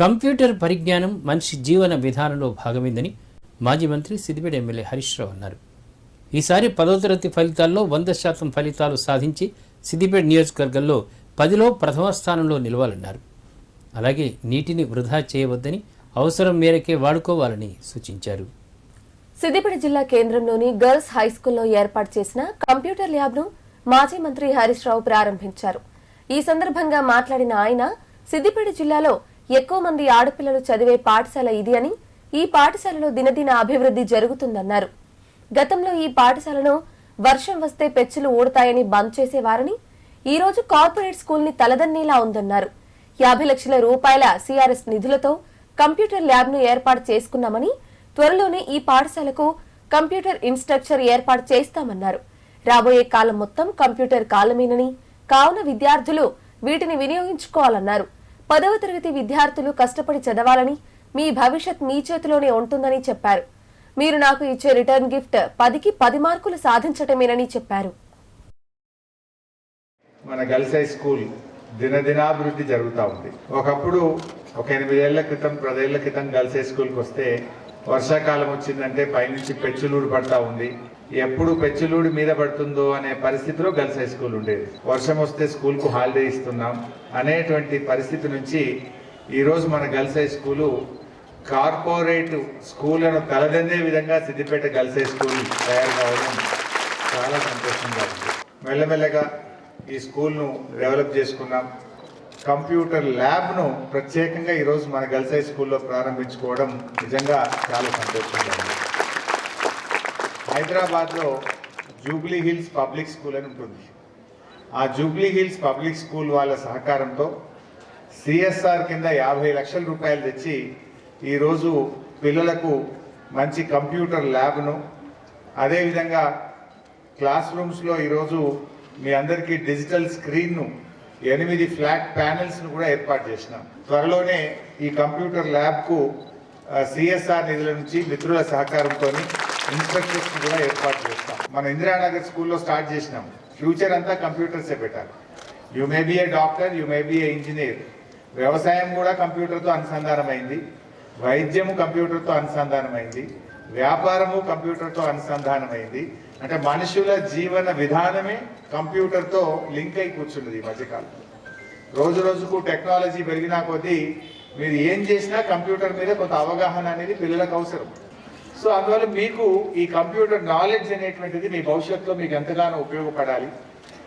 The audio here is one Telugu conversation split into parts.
కంప్యూటర్ పరిజ్ఞానం మనిషి జీవన విధానంలో భాగమైందని మాజీ మంత్రి సిద్దిపేట ఎమ్మెల్యే హరీష్ రావు అన్నారు. ఈసారి పదో తరగతి ఫలితాల్లో వంద శాతం ఫలితాలు సాధించి సిద్దిపేట నియోజకవర్గంలో పదిలో ప్రథమ స్థానంలో నిలవాలన్నారు. అలాగే నీటిని వృధా చేయవద్దని అవసరం మేరకే వాడుకోవాలని సూచించారు. సిద్దిపేట జిల్లా కేంద్రంలోని గర్ల్స్ హై స్కూల్లో ఏర్పాటు చేసిన కంప్యూటర్ ల్యాబ్ను మాజీ మంత్రి హరీష్ రావు ప్రారంభించారు. ఈ సందర్భంగా మాట్లాడిన ఆయన సిద్దిపేట జిల్లాలో ఎక్కువ మంది ఆడపిల్లలు చదివే పాఠశాల ఇది అని ఈ పాఠశాలలో దినదిన అభివృద్ధి జరుగుతుందన్నారు. గతంలో ఈ పాఠశాలను వర్షం వస్తే పెచ్చులు ఊడతాయని బంద్ చేసేవారని ఈ రోజు కార్పొరేట్ స్కూల్ని తలదన్నేలా ఉందన్నారు. యాభై లక్షల రూపాయల సిఆర్ఎస్ నిధులతో కంప్యూటర్ ల్యాబ్ను ఏర్పాటు చేసుకున్నామని త్వరలోనే ఈ పాఠశాలకు కంప్యూటర్ ఇన్స్ట్రక్చర్ ఏర్పాటు చేస్తామన్నారు. రాబోయే కాలం మొత్తం కంప్యూటర్ కాలమేనని కావున విద్యార్థులు వీటిని వినియోగించుకోవాలన్నారు. పదవ తరగతి విద్యార్థులు కష్టపడి చదవాలని మీ భవిష్యత్ మీ చేతిలోనే ఉంటుందని చెప్పారు. మీరు నాకు ఇచ్చే రిటర్న్ గిఫ్ట్ పదికి పది మార్కులు సాధించటమేనని చెప్పారు. మన గర్ల్స్ హై స్కూల్ దినదినాభివృద్ధి జరుగుతూ ఉంది. ఒకప్పుడు ఒక ఎనిమిదేళ్ళ క్రితం పదేళ్ళ క్రితం గర్ల్స్ హై స్కూల్కి వస్తే వర్షాకాలం వచ్చిందంటే పైనుంచి పెచ్చులూరు పడతా ఉంది. ఎప్పుడు పెచ్చులూడి మీద పడుతుందో అనే పరిస్థితిలో గర్ల్స్ హై స్కూల్ ఉండేది. వర్షం వస్తే స్కూల్కు హాలిడే ఇస్తున్నాం అనేటువంటి పరిస్థితి నుంచి ఈరోజు మన గర్ల్స్ హై స్కూలు కార్పొరేట్ స్కూళ్ళను తలదన్నే విధంగా సిద్దిపేట గర్ల్స్ హై స్కూల్ తయారు కావడం చాలా సంతోషంగా ఉంది. మెల్లమెల్లగా ఈ స్కూల్ను డెవలప్ చేసుకున్నాం. కంప్యూటర్ ల్యాబ్ను ప్రత్యేకంగా ఈరోజు మన గర్ల్స్ హై స్కూల్లో ప్రారంభించుకోవడం నిజంగా చాలా సంతోషంగా ఉంది. హైదరాబాద్లో జూబ్లీ హిల్స్ పబ్లిక్ స్కూల్ అని ఉంటుంది. ఆ జూబ్లీ హిల్స్ పబ్లిక్ స్కూల్ వాళ్ళ సహకారంతో సిఎస్ఆర్ కింద యాభై లక్షల రూపాయలు తెచ్చి ఈరోజు పిల్లలకు మంచి కంప్యూటర్ ల్యాబ్ను అదేవిధంగా క్లాస్ రూమ్స్లో ఈరోజు మీ అందరికీ డిజిటల్ స్క్రీన్ను ఎనిమిది ఫ్లాట్ ప్యానెల్స్ను కూడా ఏర్పాటు చేసినాం. త్వరలోనే ఈ కంప్యూటర్ ల్యాబ్కు సిఎస్ఆర్ నిధుల నుంచి మిత్రుల సహకారంతో ఇన్స్ట్రక్టర్స్ కూడా ఏర్పాటు చేస్తాం. మన ఇందిరానగర్ స్కూల్లో స్టార్ట్ చేసినాం. ఫ్యూచర్ అంతా కంప్యూటర్సే పెట్టాలి. You may be a doctor you may be a engineer వ్యవసాయం కూడా కంప్యూటర్తో అనుసంధానమైంది. వైద్యము కంప్యూటర్తో అనుసంధానమైంది. వ్యాపారము కంప్యూటర్తో అనుసంధానమైంది. అంటే మనుషుల జీవన విధానమే కంప్యూటర్తో లింక్ అయి కూర్చున్నది ఈ మధ్యకాలంలో. రోజు రోజుకు టెక్నాలజీ పెరిగినా కొద్దీ మీరు ఏం చేసినా కంప్యూటర్ మీద కొంత అవగాహన అనేది పిల్లలకు అవసరం. సో అందువల్ల మీకు ఈ కంప్యూటర్ నాలెడ్జ్ అనేటువంటిది మీ భవిష్యత్తులో మీకు ఎంతగానో ఉపయోగపడాలి.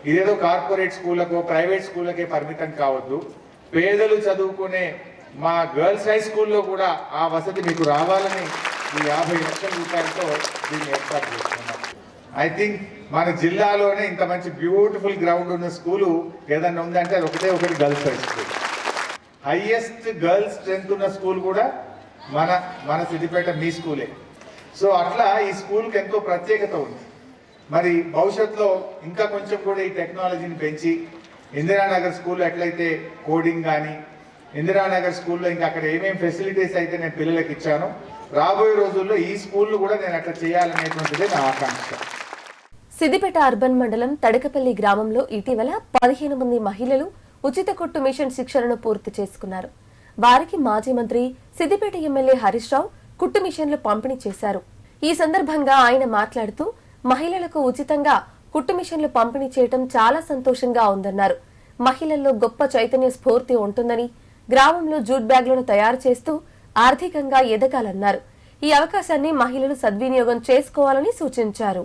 ఇదేదో కార్పొరేట్ స్కూళ్ళకు ప్రైవేట్ స్కూళ్ళకే పరిమితం కావద్దు. పేదలు చదువుకునే మా గర్ల్స్ హై స్కూల్లో కూడా ఆ వసతి మీకు రావాలని ఈ యాభై లక్షల రూపాయలతో దీన్ని ఏర్పాటు చేస్తున్నాం. ఐ థింక్ మన జిల్లాలోనే ఇంత మంచి బ్యూటిఫుల్ గ్రౌండ్ ఉన్న స్కూలు ఏదన్నా ఉందంటే అది ఒకటే ఒకటి girls high school. Highest girls strength ఉన్న స్కూల్ కూడా మన మన సిద్దిపేట మీ స్కూలే. సో అట్లా ఈ స్కూల్కి ఎంతో ప్రత్యేకత ఉంది. మరి భవిష్యత్తులో ఇంకా కొంచెం కూడా ఈ టెక్నాలజీని పెంచి ఇందిరానగర్ స్కూల్లో ఎట్లయితే కోడింగ్ కానీ ఇందిరానగర్ స్కూల్లో ఇంకా అక్కడ ఏమేమి ఫెసిలిటీస్ అయితే నేను పిల్లలకి ఇచ్చానో రాబోయే రోజుల్లో ఈ స్కూల్ కూడా నేను అట్లా చేయాలనేటువంటిది నా ఆకాంక్ష. సిద్దిపేట అర్బన్ మండలం తడకపల్లి గ్రామంలో ఇటీవల పదిహేను మంది మహిళలు ఉచిత కొట్టు మిషన్ శిక్షణను పూర్తి చేసుకున్నారు. వారికి మాజీ మంత్రి సిద్దిపేట ఎమ్మెల్యే హరీష్ రావు కుట్టు మిషన్లు పంపిణీ చేశారు. ఈ సందర్భంగా ఆయన మాట్లాడుతూ మహిళలకు ఉచితంగా కుట్టు మిషన్లు పంపిణీ చేయటం చాలా సంతోషంగా ఉందన్నారు. మహిళల్లో గొప్ప చైతన్య స్ఫూర్తి ఉంటుందని గ్రామంలో జూట్ బ్యాగ్లను తయారు చేస్తూ ఆర్థికంగా ఎదగాలన్నారు. ఈ అవకాశాన్ని మహిళలు సద్వినియోగం చేసుకోవాలని సూచించారు.